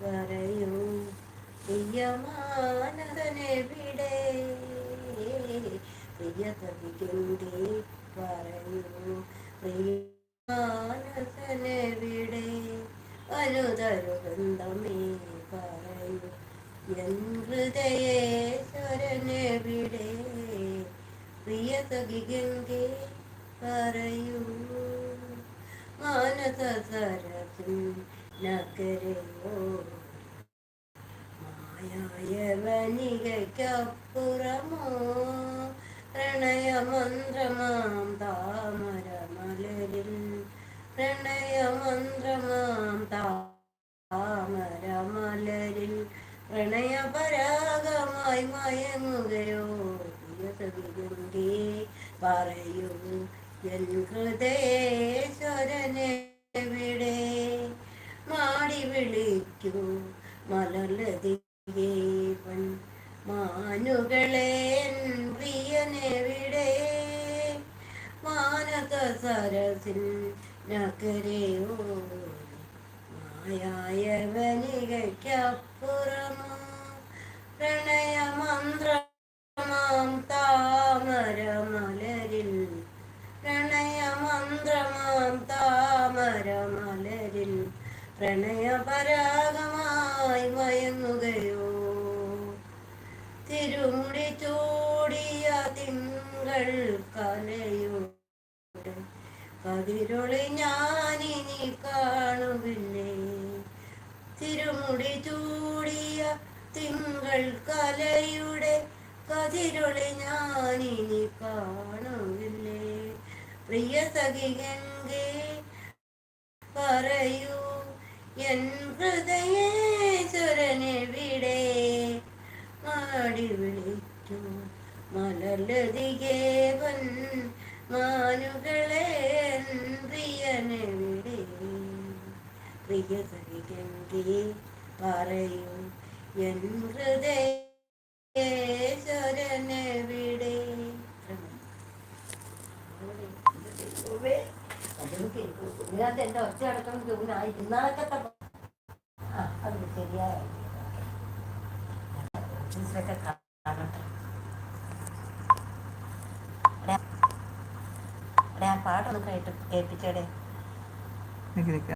പറയൂ പ്രിയമാനതനെവിടെ പ്രിയതവികന്റെ പറയൂ പ്രിയമാനതനെവിടെ അനുതരു ബന്ധമേ പറയൂ. എൻ ഹൃദയേശ്വരനെവിടെ പ്രിയതവികന്റെ പറയൂ മാനസ സരസിൽ നഗരയോ മായായ വനികയ്ക്കപ്പുറമോ പ്രണയമന്ത്രമാം താമരമലരിൽ. പ്രണയമന്ത്രമാം താമരമലരിൽ. പ്രണയപരാഗമായി മയങ്ങുകയോ? പ്രിയതവികന്റെ പറയൂ എൻ ഹൃദയേശ്വരനെവിടെ മലർലതിയേവൻ മാനുകളെ പ്രിയനെവിടെ മാനത സരസിൻ നഗരയോ മായായ വനികയ്ക്കപ്പുറമോ പ്രണയമന്ത്രമാം താമരമലരിൽ പ്രണയമന്ത്രമാം താമരമലരിൽ പ്രണയപരാഗമായി മയങ്ങുകയോ? തിരുമുടി ചൂടിയ തിങ്കൾ കലയുടെ കതിരൊളി ഞാനിനി കാണുകില്ലേ തിരുമുടി ചൂടിയ തിങ്കൾ കലയുടെ കതിരൊളി ഞാനിനി കാണുകില്ലേ പ്രിയ സഖികങ്കേ പറയൂ. എൻ ഹൃദയേശ്വരനെവിടെ മാടി വിളിക്കൂ മലലതികേവൻ മാനുകളെ പ്രിയനെവിടെ പ്രിയ സഖികങ്കേ പറയൂ. എൻ ഹൃദയേശ്വരനെവിടെ ഇതിനകത്ത് എന്റെ ഒച്ച അടക്കം ട്യൂണായി ഇന്നാളൊക്കെ ആ അത് ശരിയായ പാട്ടൊന്ന് കേട്ട് കേൾപ്പിച്ചേടേ